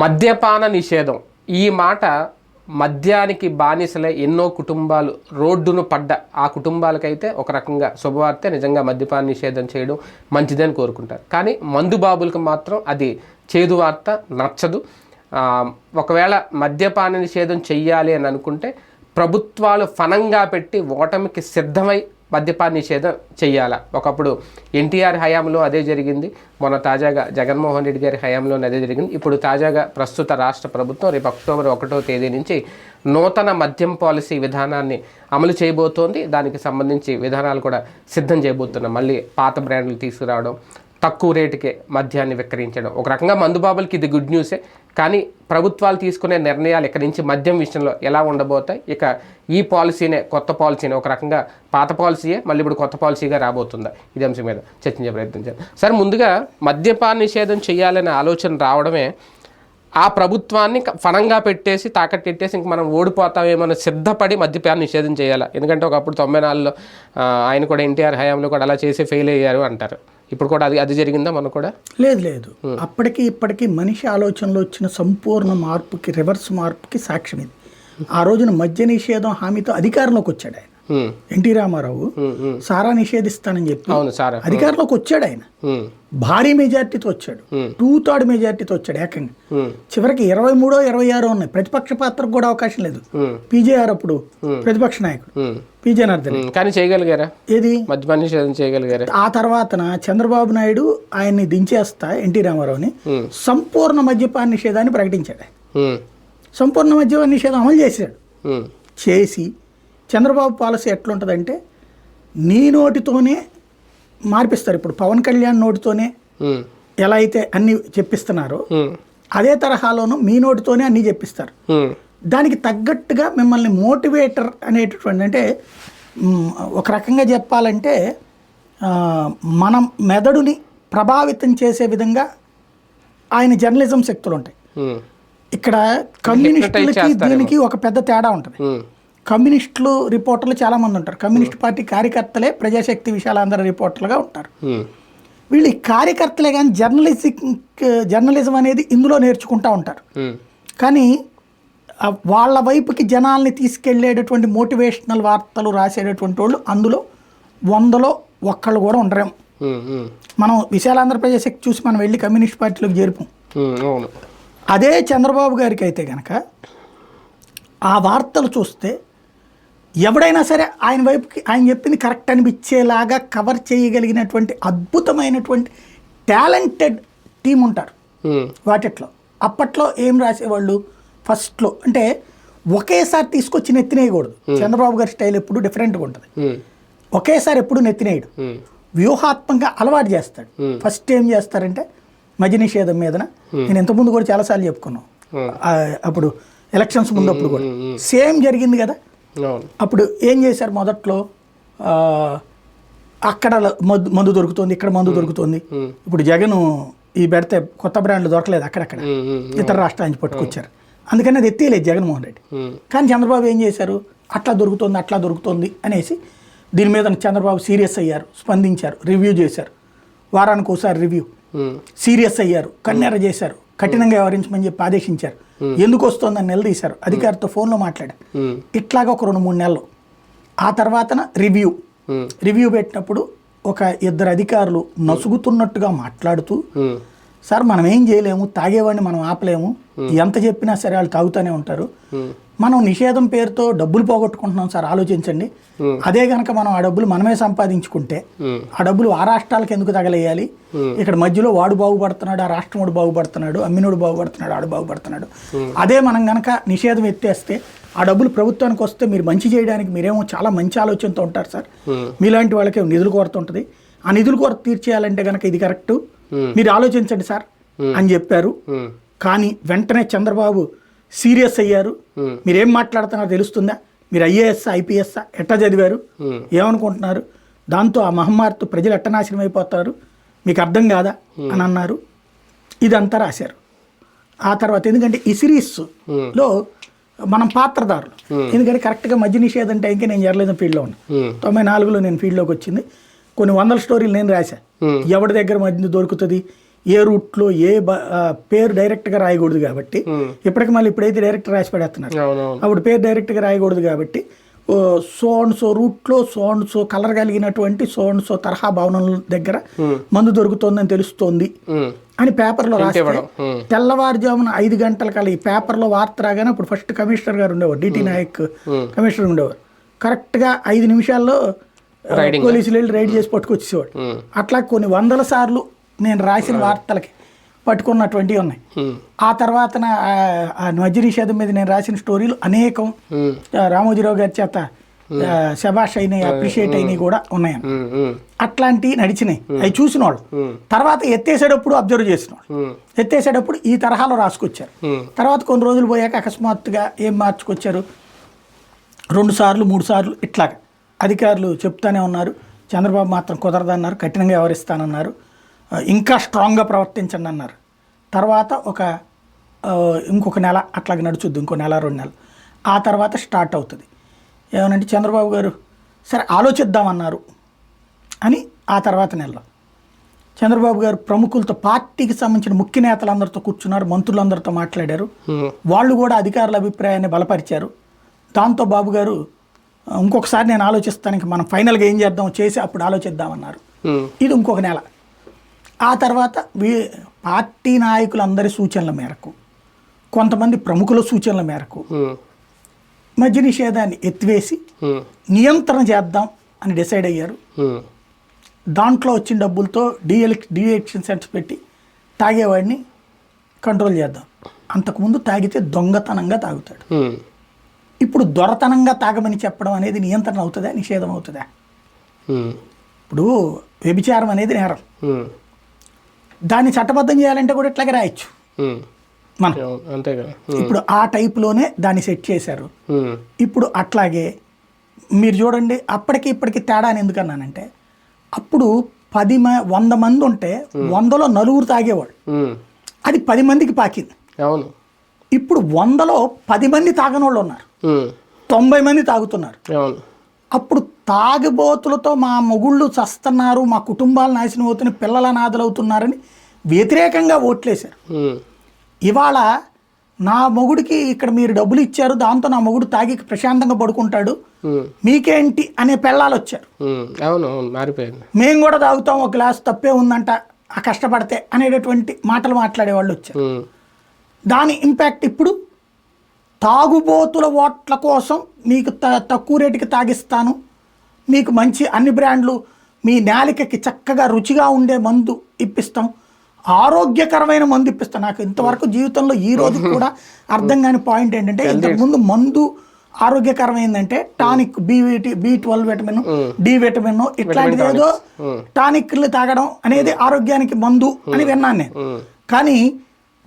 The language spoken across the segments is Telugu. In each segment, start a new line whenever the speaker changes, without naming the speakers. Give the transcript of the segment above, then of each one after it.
మద్యపాన నిషేధం. ఈ మాట మద్యానికి బానిసలై ఎన్నో కుటుంబాలు రోడ్డును పడ్డ ఆ కుటుంబాలకైతే ఒక రకంగా శుభవార్త నిజంగా మద్యపాన నిషేధం చేయడం మంచిదని కోరుకుంటారు. కానీ మందు బాబులకు మాత్రం అది చేదు వార్త నచ్చదు. ఒకవేళ మద్యపాన నిషేధం చెయ్యాలి అని అనుకుంటే ప్రభుత్వాలు ఫనంగా పెట్టి ఓటమికి సిద్ధమై మద్యపాన నిషేధం చేయాలా ఒకప్పుడు ఎన్టీఆర్ హయాంలో అదే జరిగింది. మొన్న తాజాగా జగన్మోహన్ రెడ్డి గారి హయాంలో అదే జరిగింది. ఇప్పుడు తాజాగా ప్రస్తుత రాష్ట్ర ప్రభుత్వం రేపు అక్టోబర్ ఒకటో తేదీ నుంచి నూతన మద్యం పాలసీ విధానాన్ని అమలు చేయబోతోంది. దానికి సంబంధించి విధానాలు కూడా సిద్ధం చేయబోతున్నాం. మళ్ళీ పాత బ్రాండ్లు తీసుకురావడం తక్కువ రేటుకే మద్యాన్ని విక్రయించడం. ఒక రకంగా మందుబాబులకి ఇది గుడ్ న్యూసే. కానీ ప్రభుత్వాలు తీసుకునే నిర్ణయాలు ఇక్కడి నుంచి మద్యం విషయంలో ఎలా ఉండబోతాయి? ఇక ఈ పాలసీనే కొత్త పాలసీనే ఒక రకంగా పాత పాలసీయే మళ్ళీ ఇప్పుడు కొత్త పాలసీగా రాబోతుందా? ఇది అంశం మీద చర్చించే ప్రయత్నం చేద్దాం. సార్ ముందుగా మద్యపాన నిషేధం చేయాలనే ఆలోచన రావడమే ఆ ప్రభుత్వాన్ని ఫనంగా పెట్టేసి తాకట్టెట్టేసి ఇంక మనం ఓడిపోతామేమో సిద్ధపడి మద్యపాన నిషేధం చేయాలి? ఎందుకంటే ఒకప్పుడు తొంభై నాలుగులో ఆయన కూడా ఎన్టీఆర్ హయాంలో కూడా అలా చేసి ఫెయిల్ అయ్యారు అంటారు. ఇప్పుడు కూడా అది అది జరిగిందా మనం కూడా?
లేదు లేదు. అప్పటికి ఇప్పటికీ మనిషి ఆలోచనలో వచ్చిన సంపూర్ణ మార్పుకి రివర్స్ మార్పుకి సాక్ష్యం ఇది ఆ రోజున మద్య నిషేధం హామీతో అధికారంలోకి వచ్చాడు ఆయన. ఎన్టీ రామారావు. సారా నిషేధిస్తానని చెప్పి అధికారంలోకి వచ్చాడు ఆయన. భారీ మెజార్టీతో వచ్చాడు. టూ థర్డ్ మెజార్టీతో వచ్చాడు ఏకంగా. చివరికి ఇరవై మూడో ఇరవై ఆరో ఉన్నాయి ప్రతిపక్ష పాత్రకు కూడా అవకాశం లేదు. పీజేఆర్ అప్పుడు ప్రతిపక్ష నాయకుడు. పీజే నర్దన్.
కానీ చేయగలిగారా
ఏది
మద్యపాన నిషేధం చేయగలిగారా
ఆ తర్వాతన చంద్రబాబు నాయుడు ఆయన్ని దించేస్తా ఎన్టీ రామారావుని. సంపూర్ణ మద్యపాన నిషేధాన్ని ప్రకటించాడు. సంపూర్ణ మద్యపాన నిషేధం అమలు చేశాడు. చేసి చంద్రబాబు పాలసీ ఎట్లుంటుందంటే నీ నోటితోనే మార్పిస్తారు ఇప్పుడు పవన్ కళ్యాణ్ నోటితోనే. ఎలా అయితే అన్ని చెప్పిస్తున్నారో. అదే తరహాలోనూ మీ నోటితోనే అన్నీ చెప్పిస్తారు. దానికి తగ్గట్టుగా మిమ్మల్ని మోటివేటర్ అనేటటువంటి అంటే ఒక రకంగా చెప్పాలంటే మనం మెదడుని ప్రభావితం చేసే విధంగా ఆయన జర్నలిజం శక్తులు ఉంటాయి. ఇక్కడ కమ్యూనిస్టులకి. దీనికి ఒక పెద్ద తేడా ఉంటుంది. కమ్యూనిస్టులు రిపోర్టర్లు చాలా మంది ఉంటారు కమ్యూనిస్ట్ పార్టీ కార్యకర్తలే ప్రజాశక్తి విశాలాంధ్ర రిపోర్టర్లుగా ఉంటారు
హ్మ్.
వీళ్ళు కార్యకర్తలే కానీ జర్నలిజం జర్నలిజం అనేది ఇందులో నేర్చుకుంటా ఉంటారు
హ్మ్.
కానీ వాళ్ళ వైపుకి జనాల్ని తీసుకెళ్ళేటటువంటి మోటివేషనల్ వార్తలు రాసేటటువంటి వాళ్ళు అందులో వందలో ఒక్కళ్ళు కూడా ఉండరేం
హ్మ్. హ్మ్.
మనం విశాలాంధ్ర ప్రజాశక్తి చూసి మనం వెళ్ళి కమ్యూనిస్ట్ పార్టీలోకి.
అవును
అదే చంద్రబాబు గారికి అయితే కనుక ఆ వార్తలు చూస్తే ఎవడైనా సరే ఆయన వైపుకి ఆయన చెప్పింది కరెక్ట్ అనిపించేలాగా కవర్ చేయగలిగినటువంటి అద్భుతమైనటువంటి టాలెంటెడ్ టీం ఉంటారు. వాటిట్లో. అప్పట్లో ఏం రాసేవాళ్ళు? ఫస్ట్లో. అంటే ఒకేసారి తీసుకొచ్చి నెత్తినేయకూడదు. చంద్రబాబు గారి స్టైల్ ఎప్పుడు డిఫరెంట్గా ఉంటుంది. ఒకేసారి ఎప్పుడు నెత్తినేయడు. వ్యూహాత్మకంగా అలవాటు చేస్తాడు. ఫస్ట్ ఏం చేస్తారంటే మద్య నిషేధం మీదన నేను ఇంతకుముందు కూడా చాలాసార్లు చెప్పుకున్నాను అప్పుడు ఎలక్షన్స్ ముందు అప్పుడు కూడా. సేమ్ జరిగింది కదా. అప్పుడు ఏం చేశారు మొదట్లో? అక్కడ మందు మందు దొరుకుతుంది ఇక్కడ మందు దొరుకుతుంది. ఇప్పుడు జగన్ ఈ పెడితే కొత్త బ్రాండ్లు దొరకలేదు అక్కడక్కడ. ఇతర రాష్ట్రాల నుంచి పట్టుకొచ్చారు. అందుకని అది ఎత్తేయలేదు జగన్మోహన్ రెడ్డి. కానీ చంద్రబాబు ఏం చేశారు? అట్లా దొరుకుతుంది అట్లా దొరుకుతుంది అనేసి దీని మీద చంద్రబాబు సీరియస్ అయ్యారు స్పందించారు రివ్యూ చేశారు. వారానికి ఒకసారి రివ్యూ. సీరియస్ అయ్యారు కన్నెర చేశారు. కఠినంగా వ్యవహరించమని చెప్పి ఆదేశించారు. ఎందుకు వస్తుందని నిలదీశారు అధికారితో ఫోన్లో మాట్లాడారు. ఇట్లాగా ఒక రెండు మూడు నెలలు. ఆ తర్వాతన రివ్యూ. రివ్యూ పెట్టినప్పుడు ఒక ఇద్దరు అధికారులు నసుగుతున్నట్టుగా మాట్లాడుతూ సార్ మనం ఏం చేయలేము తాగేవాడిని మనం ఆపలేము. ఎంత చెప్పినా సరే వాళ్ళు తాగుతూనే ఉంటారు. మనం నిషేధం పేరుతో డబ్బులు పోగొట్టుకుంటున్నాం సార్ ఆలోచించండి. అదే గనక మనం ఆ డబ్బులు మనమే సంపాదించుకుంటే. ఆ డబ్బులు ఆ రాష్ట్రాలకు ఎందుకు తగలేయాలి? ఇక్కడ మధ్యలో వాడు బాగుపడుతున్నాడు ఆ రాష్ట్రముడు బాగుపడుతున్నాడు అమ్మినోడు బాగుపడుతున్నాడు ఆడు బాగుపడుతున్నాడు. అదే మనం గనక నిషేధం ఎత్తేస్తే ఆ డబ్బులు ప్రభుత్వానికి వస్తే మీరు మంచి చేయడానికి మీరేమో చాలా మంచి ఆలోచనతో ఉంటారు సార్. మీలాంటి వాళ్ళకి నిధుల కొరత ఉంటుంది. ఆ నిధుల కొరత తీర్చేయాలంటే గనక ఇది కరెక్ట్. మీరు ఆలోచించండి సార్ అని చెప్పారు. కానీ వెంటనే చంద్రబాబు సీరియస్ అయ్యారు. మీరేం మాట్లాడుతున్నారో తెలుస్తుందా? మీరు ఐఏఎస్ ఐపీఎస్ ఎట్లా చదివారు? ఏమనుకుంటున్నారు? దాంతో ఆ మహమ్మారితో ప్రజలు ఎట్ట నాశనం అయిపోతారు? మీకు అర్థం కాదా? అని అన్నారు. ఇదంతా రాశారు. ఆ తర్వాత ఎందుకంటే ఈ సిరీస్లో మనం పాత్రదారులు. ఎందుకంటే కరెక్ట్గా మద్య నిషేధం టైంకి నేను జర్నలిజం ఫీల్డ్లో ఉన్నాను. తొంభై నాలుగులో నేను ఫీల్డ్లోకి వచ్చింది. కొన్ని వందల స్టోరీలు నేను రాశా. ఎవరి దగ్గర మద్య దొరుకుతుంది? ఏ రూట్లో ఏ పేరు డైరెక్ట్గా రాయకూడదు కాబట్టి ఇప్పటికి మళ్ళీ ఇప్పుడైతే డైరెక్ట్ రాసి పడేస్తున్నారు అప్పుడు పేరు డైరెక్ట్గా రాయకూడదు కాబట్టి సో అండ్ సో రూట్లో సో అండ్ సో కలర్ కలిగినటువంటి సో అండ్ సో తరహా భవనం దగ్గర మందు దొరుకుతోందని తెలుస్తోంది అని పేపర్లో రాస్తే.
ఉమ్,
తెల్లవారుజామున ఐదు గంటల కల్లా ఈ పేపర్లో వార్త రాగానే అప్పుడు ఫస్ట్ కమిషనర్ గారు ఉండేవారు డిటి నాయక్ కమిషనర్ ఉండేవారు. కరెక్ట్గా ఐదు నిమిషాల్లో పోలీసులు వెళ్ళి రైడ్ చేసి పట్టుకొచ్చేవాడు అట్లా కొన్ని వందల సార్లు నేను రాసిన వార్తలకి పట్టుకున్నటువంటివి ఉన్నాయి. ఆ తర్వాత మద్య నిషేధం మీద నేను రాసిన స్టోరీలు అనేకం. రామోజీరావు గారి చేత ఆ, శబాష్ అయినాయి అప్రిషియేట్ అయినాయి కూడా ఉన్నాయి. అట్లాంటివి నడిచినాయి. అవి చూసిన వాళ్ళు. తర్వాత ఎత్తేసేటప్పుడు అబ్జర్వ్ చేసిన వాళ్ళు. ఎత్తేసేటప్పుడు ఈ తరహాలో రాసుకొచ్చారు. తర్వాత కొన్ని రోజులు పోయాక అకస్మాత్తుగా ఏం మార్చుకొచ్చారు? రెండు సార్లు మూడు సార్లు ఇట్లాగా. అధికారులు చెప్తానే ఉన్నారు. చంద్రబాబు మాత్రం కుదరదన్నారు. కఠినంగా వ్యవహరిస్తానన్నారు. ఇంకా స్ట్రాంగ్గా ప్రవర్తించండి అన్నారు. తర్వాత ఒక ఇంకొక నెల అట్లాగే నడుచుద్ది ఇంకో నెల రెండు నెలలు ఆ తర్వాత స్టార్ట్ అవుతుంది. ఏమనంటే చంద్రబాబు గారు? సరే ఆలోచిద్దామన్నారు అని ఆ తర్వాత నెలలో చంద్రబాబు గారు ప్రముఖులతో పార్టీకి సంబంధించిన ముఖ్య నేతలందరితో కూర్చున్నారు మంత్రులందరితో మాట్లాడారు. వాళ్ళు కూడా అధికారుల అభిప్రాయాన్ని బలపరిచారు. దాంతో బాబు గారు "ఆ, ఇంకొకసారి నేను ఆలోచిస్తాను ఇంక మనం ఫైనల్గా ఏం చేద్దాం చేసి అప్పుడు ఆలోచిద్దామన్నారు. ఇది ఇంకొక నెల. ఆ తర్వాత పార్టీ నాయకులందరి సూచనల మేరకు కొంతమంది ప్రముఖుల సూచనల మేరకు మద్య నిషేధాన్ని ఎత్తివేసి నియంత్రణ చేద్దాం అని డిసైడ్ అయ్యారు. దాంట్లో వచ్చిన డబ్బులతో డిఎల్ డిఎలక్షన్ సెంటర్స్ పెట్టి తాగేవాడిని కంట్రోల్ చేద్దాం. అంతకుముందు తాగితే దొంగతనంగా తాగుతాడు. ఇప్పుడు దొరతనంగా తాగమని చెప్పడం అనేది నియంత్రణ అవుతుందా నిషేధం అవుతుందా? ఇప్పుడు వ్యభిచారం అనేది నేరం. దాన్ని చట్టబద్ధం చేయాలంటే కూడా ఇట్లాగే రాయొచ్చు. మనం.
అంతే కదా.
ఇప్పుడు ఆ టైప్లోనే దాన్ని సెట్ చేశారు. ఇప్పుడు అట్లాగే మీరు చూడండి అప్పటికి ఇప్పటికి తేడా అని ఎందుకన్నానంటే అప్పుడు పది మ వంద మంది ఉంటే వందలో నలుగురు
ఉమ్,
అది పది మందికి పాకింది.
అవును.
ఇప్పుడు వందలో పది మంది తాగనోళ్ళు ఉన్నారు.
ఉమ్,
తొంభై మంది తాగుతున్నారు.
అవును.
అప్పుడు తాగుబోతులతో మా మొగుళ్ళు చస్తున్నారు మా కుటుంబాలు నాశనం అవుతున్నాయి పిల్లల నాదలవుతున్నారని వ్యతిరేకంగా ఓట్లేశారు. ఇవాళ నా మొగుడికి ఇక్కడ మీరు డబ్బులు ఇచ్చారు దాంతో నా మొగుడు తాగి ప్రశాంతంగా పడుకుంటాడు. మీకేంటి అనే పెళ్ళాలు వచ్చారు.
అవును మారిపోయింది.
మేము కూడా తాగుతాం ఒక గ్లాస్ తప్పే ఉందంట ఆ కష్టపడితే అనేటటువంటి మాటలు మాట్లాడే వాళ్ళు వచ్చారు దాని ఇంపాక్ట్ ఇప్పుడు తాగుబోతుల ఓట్ల కోసం మీకు త తక్కువ రేటుకి తాగిస్తాను. మీకు మంచి అన్ని బ్రాండ్లు మీ నాలికకి చక్కగా రుచిగా ఉండే మందు ఇప్పిస్తాం. ఆరోగ్యకరమైన మందు ఇప్పిస్తాం. నాకు ఇంతవరకు జీవితంలో ఈ రోజు కూడా అర్థం కాని పాయింట్ ఏంటంటే ఇంతకుముందు మందు ఆరోగ్యకరమైందంటే tonic B B twelve vitamin D vitamin ఇట్లాంటిది ఏదో టానిక్లు తాగడం అనేది ఆరోగ్యానికి మందు అని విన్నాను నేను. కానీ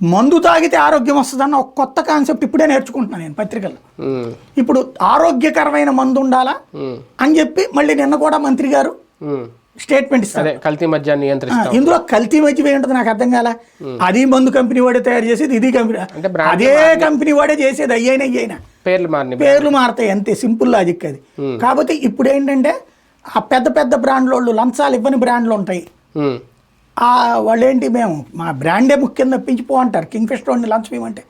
మందు తాగితే ఆరోగ్యం వస్తుందన్న ఒక కొత్త కాన్సెప్ట్ ఇప్పుడే నేర్చుకుంటున్నాను నేను పత్రికల్లో. ఇప్పుడు ఆరోగ్యకరమైన మందు ఉండాలా? అని చెప్పి మళ్ళీ నిన్న కూడా మంత్రి గారు. స్టేట్మెంట్ ఇస్తారు.
కల్తీ నియంత్రిస్తాం.
ఇందులో కల్తీ మధ్య ఏంటో నాకు అర్థం కాల? అది మందు కంపెనీ వాడే తయారు చేసేది ఇది కంపెనీ అదే కంపెనీ వాడే చేసేది అయ్యైనా అయ్యైనా
పేర్లు మారిన
పేర్లు మారుతాయి అంతే. సింపుల్ లాజిక్ అది. కాకపోతే ఇప్పుడు ఏంటంటే ఆ పెద్ద పెద్ద బ్రాండ్ల లంచాలు ఇవ్వని బ్రాండ్లు ఉంటాయి.
ఉమ్,
ఆ వాళ్ళు ఏంటి మేము మా బ్రాండే ముఖ్యం తప్పించి పో అంటారు. కింగ్ ఫిష్ రోడ్ని లంచం ఇవ్వమంటే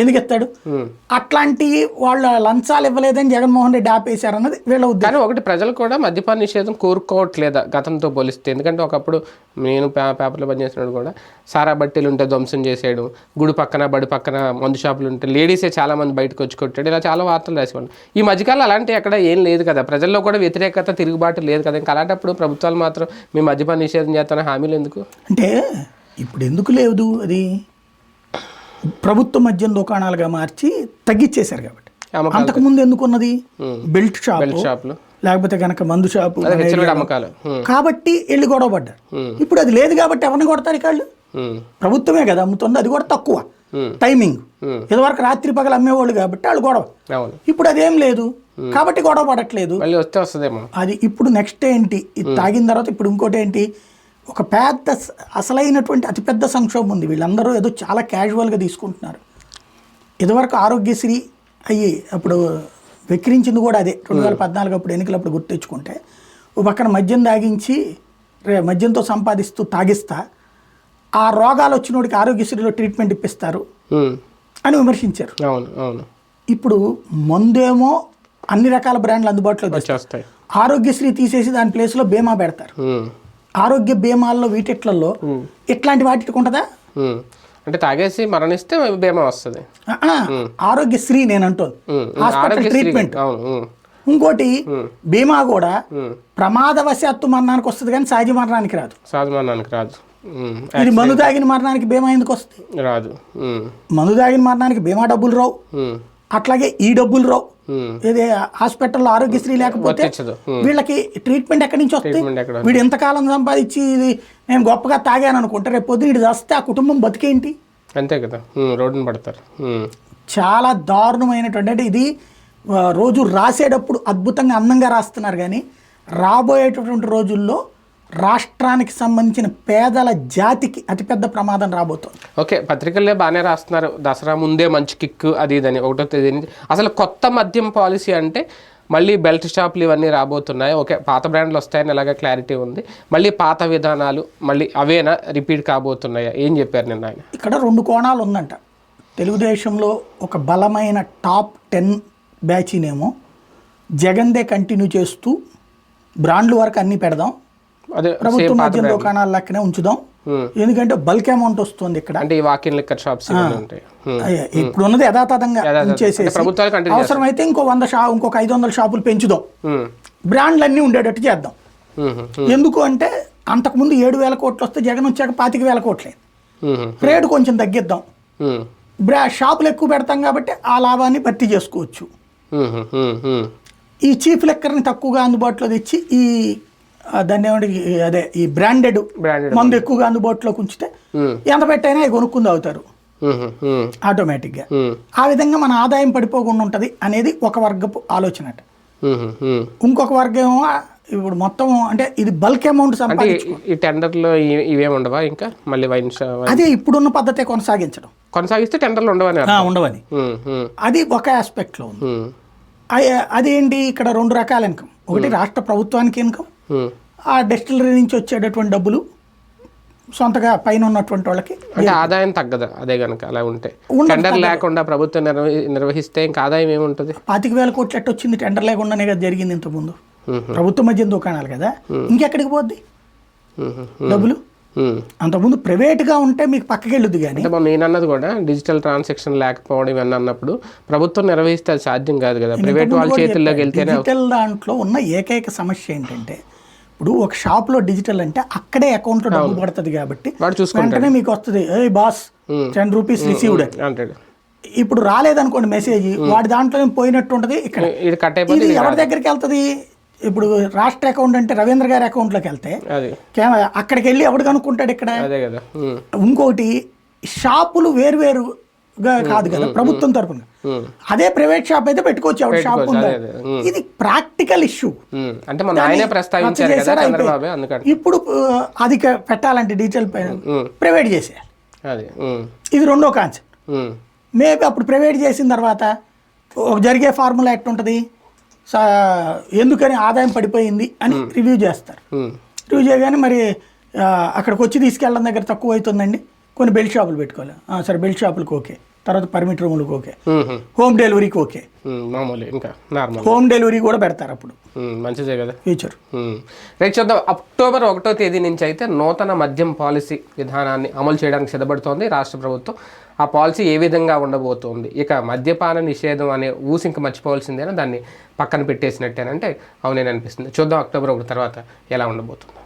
ఎందుకు ఇస్తాడు
ఉమ్.
అట్లాంటి వాళ్ళ లంచాలు ఇవ్వలేదని జగన్మోహన్ రెడ్డి ఆపేశారు అన్నది వీళ్ళ ఉద్దేశం.
కానీ ఒకటి ప్రజలు కూడా మద్యపాన నిషేధం కోరుకోవట్లేదా గతంతో పోలిస్తే? ఎందుకంటే ఒకప్పుడు నేను పేపర్లో పనిచేసినప్పుడు కూడా సారా బట్టీలు ఉంటే ధ్వంసం చేసేయడం గుడి పక్కన బడి పక్కన మందు షాపులు ఉంటే లేడీసే చాలా మంది బయటకు వచ్చి కొట్టాడు. ఇలా చాలా వార్తలు రాసేవాళ్ళు. ఈ మధ్యకాలం అలాంటి ఎక్కడ ఏం లేదు కదా. ప్రజల్లో కూడా వ్యతిరేకత తిరుగుబాటు లేదు కదా. ఇంకా అలాంటప్పుడు ప్రభుత్వాలు మాత్రం మేము మద్యపాన నిషేధం చేస్తాన హామీలు ఎందుకు?
అంటే ఇప్పుడు ఎందుకు లేదు అది? ప్రభుత్వ మద్యం దుకాణాలుగా మార్చి తగ్గించేశారు కాబట్టి. అంతకుముందు ఎందుకు ఉన్నది బెల్ట్ షాప్. లేకపోతే కనుక మందు షాపు కాబట్టి వెళ్ళి గొడవ పడ్డారు. ఇప్పుడు అది లేదు కాబట్టి ఎవరిని కొడతారు ఇక వాళ్ళు
ఉమ్,
ప్రభుత్వమే కదా అమ్ముతుంది అది కూడా తక్కువ. టైమింగ్. ఇదివరకు రాత్రి పగలు అమ్మేవాళ్ళు కాబట్టి వాళ్ళు గొడవ. ఇప్పుడు అదేం లేదు. కాబట్టి గొడవ పడట్లేదు. అది ఇప్పుడు నెక్స్ట్ ఏంటి? తాగిన తర్వాత ఇప్పుడు ఇంకోటి ఏంటి? ఒక పెద్ద అసలైనటువంటి అతిపెద్ద సంక్షోభం ఉంది. వీళ్ళందరూ ఏదో చాలా క్యాజువల్గా తీసుకుంటున్నారు. ఇదివరకు ఆరోగ్యశ్రీ అయ్యి అప్పుడు వెక్కిరించింది కూడా అదే. రెండు వేల పద్నాలుగు అప్పుడు ఎన్నికలప్పుడు గుర్తు తెచ్చుకుంటే ఓ పక్కన మద్యం తాగించి రే మద్యంతో సంపాదిస్తూ తాగిస్తా ఆ రోగాలు వచ్చినోడికి ఆరోగ్యశ్రీలో ట్రీట్మెంట్ ఇప్పిస్తారు అని విమర్శించారు. ఇప్పుడు మందేమో అన్ని రకాల బ్రాండ్లు అందుబాటులో ఆరోగ్యశ్రీ తీసేసి దాని ప్లేస్లో బీమా పెడతారు. ఆరోగ్య బీమాల్లో వీటిట్లలో ఇట్లాంటి వాటికి ఉంటుందా.
అంటే తాగేసి మరణిస్తే బీమా వస్తుంది.
ఆరోగ్యశ్రీ నేను అంటోంది. హాస్పిటల్ ట్రీట్మెంట్ ఇంకోటి బీమా కూడా. ప్రమాదవశాత్తు మరణానికి వస్తుంది కానీ సహజ మరణానికి రాదు.
సాధమానానికి రాదు. ఉమ్,
ఇది మందు తాగిన మరణానికి బీమా ఎందుకు వస్తుంది?
రాదు.
మందు తాగిన మరణానికి బీమా డబ్బులు రావు. అట్లాగే ఈ డబ్బులు రావు.
ఉమ్.
ఇది హాస్పిటల్లో ఆరోగ్యశ్రీ లేకపోతే
ఉమ్,
వీళ్ళకి ట్రీట్మెంట్ ఎక్కడి నుంచి వస్తుంది వీడు ఎంతకాలం సంపాదించి ఇది నేను గొప్పగా తాగాను అనుకుంటే రేపు పొద్దున వీడు వస్తే ఆ కుటుంబం బతికేంటి?
అంతే కదా. ఉమ్, రోడ్డున పడతారు.
చాలా దారుణమైనటువంటి అంటే ఇది రోజు రాసేటప్పుడు అద్భుతంగా అందంగా రాస్తున్నారు కానీ రాబోయేటటువంటి రోజుల్లో రాష్ట్రానికి సంబంధించిన పేదల జాతికి అతిపెద్ద ప్రమాదం రాబోతోంది.
ఓకే పత్రికల్లో బాగానే రాస్తున్నారు. దసరా ముందే మంచి కిక్ అది ఇదని. ఒకటో తేదీ అసలు కొత్త మద్యం పాలసీ అంటే మళ్ళీ బెల్ట్ షాపులు ఇవన్నీ రాబోతున్నాయి. ఓకే పాత బ్రాండ్లు వస్తాయని ఎలాగ క్లారిటీ ఉంది. మళ్ళీ పాత విధానాలు మళ్ళీ అవేనా రిపీట్ కాబోతున్నాయా? ఏం చెప్పారు నిన్న ఆయన?
ఇక్కడ రెండు కోణాలు ఉందంట. తెలుగుదేశంలో ఒక బలమైన టాప్ టెన్ బ్యాచీనేమో జగన్దే కంటిన్యూ చేస్తూ బ్రాండ్ల వరకు అన్నీ పెడదాం. ప్రభుత్వ మద్యం దుకాణాల లెక్కనే ఉంచుదాం.
Hmm.
ఎందుకంటే బల్క్ అమౌంట్ వస్తుంది ఇక్కడ.
అంటే ఈ వాకిన్ లిక్కర్ షాప్స్
ఇప్పుడు ఉన్నది యథాతథంగా అవసరమైతే ఇంకో వంద షా ఇంకొక ఐదు వందల షాపులు పెంచుదాం.
ఉమ్,
బ్రాండ్లు అన్నీ ఉండేటట్టు చేద్దాం.
ఉమ్,
ఎందుకు అంటే అంతకుముందు ఏడు వేల కోట్లు వస్తే జగన్ వచ్చాక పాతిక వేల కోట్లే. రేటు కొంచెం తగ్గిద్దాం. బ్రా షాపులు ఎక్కువ పెడతాం కాబట్టి ఆ లాభాన్ని భర్తీ చేసుకోవచ్చు. ఈ చీఫ్ లెక్కర్ని తక్కువగా అందుబాటులో తెచ్చి ఈ దాన్ని ఏమంటే అదే ఈ బ్రాండెడ్ మందు ఎక్కువగా అందుబాటులోకి ఉంచితే
ఉమ్,
ఎంత పెట్టైనా అవి కొనుక్కుంది అవుతారు. ఆటోమేటిక్గా
ఉమ్,
ఆ విధంగా మన ఆదాయం పడిపోకుండా ఉంటుంది అనేది ఒక వర్గపు ఆలోచన అట. ఇంకొక వర్గం ఇప్పుడు మొత్తం అంటే ఇది బల్క్ అమౌంట్
ఈ- టెండర్లో ఇ- ఇవేం ఉండవా ఇంకా? మళ్ళీ వైన్
అదే ఇప్పుడున్న పద్ధతే కొనసాగించడం.
కొనసాగిస్తే టెండర్లు ఉండవని
ఉండవని. అది ఒక ఆస్పెక్ట్లో ఉంది. అదేంటి? ఇక్కడ రెండు రకాల ఇన్కమ్ ఒకటి రాష్ట్ర ప్రభుత్వానికి ఇన్కమ్. ఆ డెస్టిలరీ నుంచి వచ్చేటటువంటి డబ్బులు సొంతగా పైన ఉన్నటువంటి వాళ్ళకి
అంటే ఆదాయం తగ్గదు అదే కనుక అలా ఉంటే. టెండర్ లేకుండా ప్రభుత్వం నిర్వహి నిర్వహిస్తే ఇంకా ఆదాయం ఏముంటుంది?
పాతిక వేల కోట్లు ఎట్ట వచ్చింది టెండర్ లేకుండానే కదా జరిగింది ఇంతకుముందు. ప్రభుత్వ మధ్య దుకాణాలు కదా? ఇంకెక్కడికి పోద్ది? డబ్బులు. అంతకుముందు ప్రైవేట్గా ఉంటే మీకు పక్కకి వెళ్ళొద్దు కానీ.
నేను అన్నది కూడా డిజిటల్ ట్రాన్సాక్షన్ లేకపోవడం ఇవన్నీ అన్నప్పుడు ప్రభుత్వం నిర్వహిస్తే అది సాధ్యం కాదు కదా. ప్రైవేట్ వాళ్ళ చేతుల్లోకి వెళ్తేనే
డిజిటల్ దాంట్లో ఉన్న ఏకైక సమస్య ఏంటంటే ఇప్పుడు ఒక షాప్లో డిజిటల్ అంటే అక్కడే అకౌంట్లో డబ్బు పడుతుంది కాబట్టి వెంటనే మీకు వస్తుంది hey boss ten rupees received ఇప్పుడు రాలేదనుకోండి మెసేజ్ వాడి దాంట్లో పోయినట్టు ఉంటది ఇక్కడ.
ఇది
ఎవరి. దగ్గరికి వెళ్తది? ఇప్పుడు రాష్ట్ర అకౌంట్ అంటే రవీంద్ర గారి account లోకి వెళ్తే అక్కడికి వెళ్ళి ఎవడు కనుక్కుంటాడు ఇక్కడ? ఇంకోటి షాపులు వేరువేరుగా కాదు కదా ప్రభుత్వం తరపున. అదే ప్రైవేట్ షాప్ అయితే పెట్టుకోవచ్చు ఎవరి షాప్ ఉందా. ఇది ప్రాక్టికల్ ఇష్యూ.
అంటే ఆయనే ప్రస్తావించారు కదా చంద్రబాబు అందుకని.
ఇప్పుడు అది పెట్టాలంటే డిజిటల్. ప్రైవేట్ చేసేయాలి.
అది ఉమ్,
ఇది రెండో కాన్సెప్ట్ మేబీ అప్పుడు ప్రైవేట్ చేసిన తర్వాత ఒక జరిగే ఫార్ములా ఎట్టుంటుంది? సా ఎందుకని ఆదాయం పడిపోయింది అని రివ్యూ చేస్తారు. రివ్యూ చేయగానే మరి అక్కడికి వచ్చి తీసుకెళ్ళడం దగ్గర తక్కువ అవుతుందండి కొన్ని బెల్ట్ షాపులు పెట్టుకోవాలి. సరే బెల్ట్ షాపులకు ఓకే. తర్వాత పర్మిట్ రూములకు ఓకే. హోమ్ డెలివరీకి ఓకే.
మామూలు ఇంకా నార్మల్.
హోమ్ డెలివరీ కూడా పెడతారు అప్పుడు.
మంచిదే కదా.
ఫ్యూచర్.
రైట్ చూద్దాం. అక్టోబర్ ఒకటో తేదీ నుంచి అయితే నూతన మద్యం పాలసీ విధానాన్ని అమలు చేయడానికి సిద్ధపడుతోంది రాష్ట్ర ప్రభుత్వం. ఆ పాలసీ ఏ విధంగా ఉండబోతోంది? ఇక మద్యపాన నిషేధం అనే ఊసి ఇంక మర్చిపోవాల్సిందేనా? దాన్ని పక్కన పెట్టేసినట్టేనంటే అవునేననిపిస్తుంది. చూద్దాం అక్టోబర్ ఒకటి తర్వాత ఎలా ఉండబోతుందో.